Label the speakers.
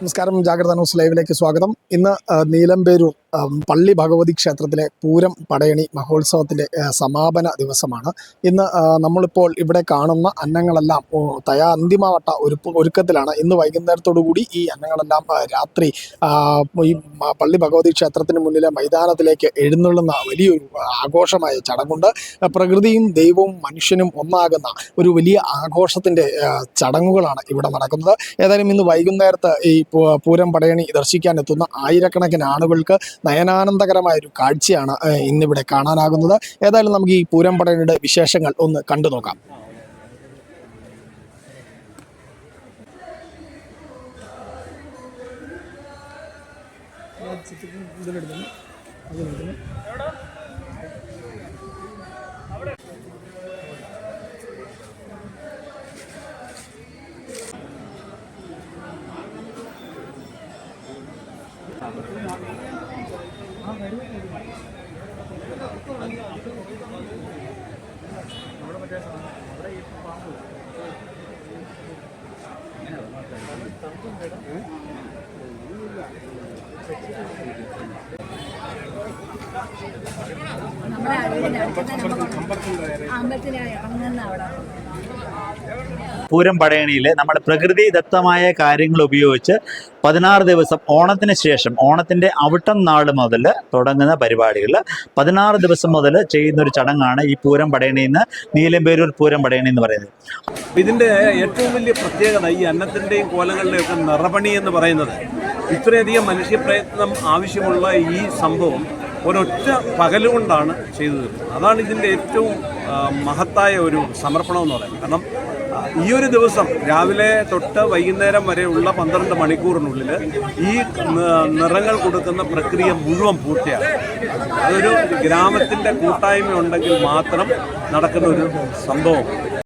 Speaker 1: നമസ്കാരം ജാഗ്രത ന്യൂസ് ലൈവിലേക്ക് സ്വാഗതം. ഇന്ന് നീലമ്പേരൂർ പള്ളി ഭഗവതി ക്ഷേത്രത്തിലെ പൂരം പടയണി മഹോത്സവത്തിന്റെ സമാപന ദിവസമാണ്. ഇന്ന് നമ്മളിപ്പോൾ ഇവിടെ കാണുന്ന അന്നങ്ങളെല്ലാം തയാ അന്തിമവട്ട ഒരു ഒരുക്കത്തിലാണ്. ഇന്ന് വൈകുന്നേരത്തോടു കൂടി ഈ അന്നങ്ങളെല്ലാം രാത്രി ഈ പള്ളി ഭഗവതി ക്ഷേത്രത്തിന് മുന്നിലെ മൈതാനത്തിലേക്ക് എഴുന്നള്ളുന്ന വലിയൊരു ആഘോഷമായ ചടങ്ങുണ്ട്. പ്രകൃതിയും ദൈവവും മനുഷ്യനും ഒന്നാകുന്ന ഒരു വലിയ ആഘോഷത്തിന്റെ ചടങ്ങുകളാണ് ഇവിടെ നടക്കുന്നത്. ഏതായാലും ഇന്ന് വൈകുന്നേരത്ത് ഈ പൂരം പടയണി ദർശിക്കാൻ എത്തുന്ന ആയിരക്കണക്കിന് ആളുകൾക്ക് നയനാനന്ദകരമായ ഒരു കാഴ്ചയാണ് ഇന്നിവിടെ കാണാനാകുന്നത്. ഏതായാലും നമുക്ക് ഈ പൂരം പടയുടെ വിശേഷങ്ങൾ ഒന്ന് കണ്ടു നോക്കാം.
Speaker 2: Thank വീടിന്റെ അടുത്ത് തന്നെ നമുക്ക് അമ്പലത്തിലെ ഇറങ്ങുന്ന അവിടെ.
Speaker 3: പൂരം പടയണിയിൽ നമ്മൾ പ്രകൃതി ദത്തമായ കാര്യങ്ങൾ ഉപയോഗിച്ച് പതിനാറ് ദിവസം ഓണത്തിന് ശേഷം ഓണത്തിന്റെ അവിട്ടം നാൾ മുതൽ തുടങ്ങുന്ന പരിപാടികൾ. പതിനാറ് ദിവസം മുതൽ ചെയ്യുന്ന ഒരു ചടങ്ങാണ് ഈ പൂരം പടയണി എന്ന് നീലമ്പേരൂർ പൂരം പടയണി എന്ന് പറയുന്നത്.
Speaker 4: ഇതിന്റെ ഏറ്റവും വലിയ പ്രത്യേകത ഈ അന്നത്തിന്റെയും കോലങ്ങളുടെയും ഒക്കെ നിറപണി എന്ന് പറയുന്നത്. ഇത്രയധികം മനുഷ്യപ്രയത്നം ആവശ്യമുള്ള ഈ സംഭവം ഒരൊറ്റ പകലുകൊണ്ടാണ് ചെയ്തു തീർന്നത് അതാണ് ഇതിന്റെ ഏറ്റവും മഹത്തായ ഒരു സമർപ്പണം എന്ന് പറയുന്നത്. കാരണം ഈ ഒരു ദിവസം രാവിലെ തൊട്ട് വൈകുന്നേരം വരെയുള്ള പന്ത്രണ്ട് മണിക്കൂറിനുള്ളിൽ ഈ നിറങ്ങൾ കൊടുക്കുന്ന പ്രക്രിയ മുഴുവൻ പൂർത്തിയാകും. അതൊരു ഗ്രാമത്തിന്റെ കൂട്ടായ്മ ഉണ്ടെങ്കിൽ മാത്രം നടക്കുന്ന ഒരു സംഭവം.